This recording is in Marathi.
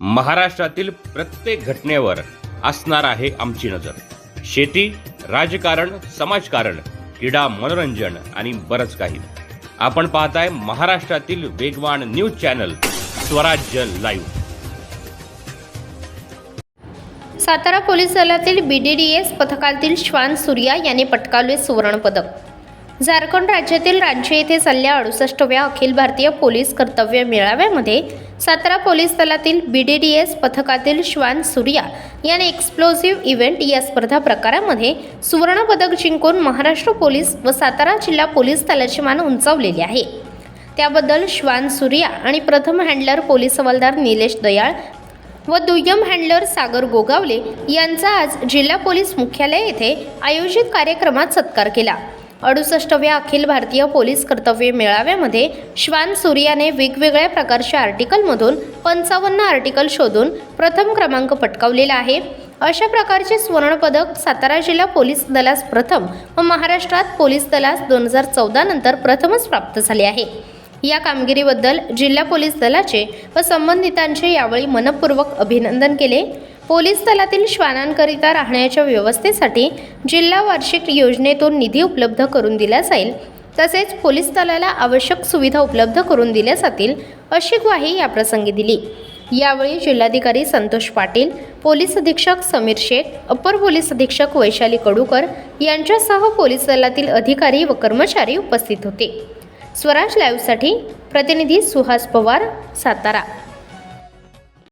महाराष्ट्रातील प्रत्येक घटनेवर असणार आहे आमची नजर. शेती राजकारण समाजकारण क्रीडा मनोरंजन आणि बरंच काही. आपण पाहताय महाराष्ट्रातील वेगवान news channel Swarajya live. Satara police दलातील एस पथकातील श्वान सूर्या यांनी पटकावले सुवर्णपदक. झारखंड राज्यातील रांची येथे चालल्या अडुसष्टव्या अखिल भारतीय पोलीस कर्तव्य मेळाव्यामध्ये सातारा पोलीस दलातील एस पथकातील श्वान सूर्या याने एक्सप्लोझिव्ह इव्हेंट या स्पर्धा प्रकारामध्ये सुवर्णपदक जिंकून महाराष्ट्र पोलीस व सातारा जिल्हा पोलीस दलाची मान उंचावलेली आहे. त्याबद्दल श्वान सूर्या आणि प्रथम हँडलर पोलीस हवालदार निलेश दयाळ व दुय्यम हँडलर सागर गोगावले यांचा आज जिल्हा पोलीस मुख्यालय येथे आयोजित कार्यक्रमात सत्कार केला. अडुसष्टव्या अखिल भारतीय पोलीस कर्तव्य मेळाव्यामध्ये श्वान सूर्याने वेगवेगळ्या प्रकारच्या आर्टिकलमधून पंचावन्न आर्टिकल शोधून प्रथम क्रमांक पटकावलेला आहे. अशा प्रकारचे सुवर्णपदक सातारा जिल्हा पोलीस दलास प्रथम व महाराष्ट्रात पोलीस दलास दोन हजार चौदा नंतर प्रथमच प्राप्त झाले आहे. या कामगिरीबद्दल जिल्हा पोलीस दलाचे व संबंधितांचे यावेळी मनपूर्वक अभिनंदन केले. पोलीस दलातील श्वानांकरिता राहण्याच्या व्यवस्थेसाठी जिल्हा वार्षिक योजनेतून निधी उपलब्ध करून दिला जाईल. तसेच पोलीस दलाला आवश्यक सुविधा उपलब्ध करून दिल्या जातील अशी ग्वाही याप्रसंगी दिली. यावेळी जिल्हाधिकारी संतोष पाटील पोलीस अधीक्षक समीर शेख अप्पर पोलीस अधीक्षक वैशाली कडूकर यांच्यासह पोलीस दलातील अधिकारी व कर्मचारी उपस्थित होते. स्वराज लाईव्हसाठी प्रतिनिधी सुहास पवार सातारा.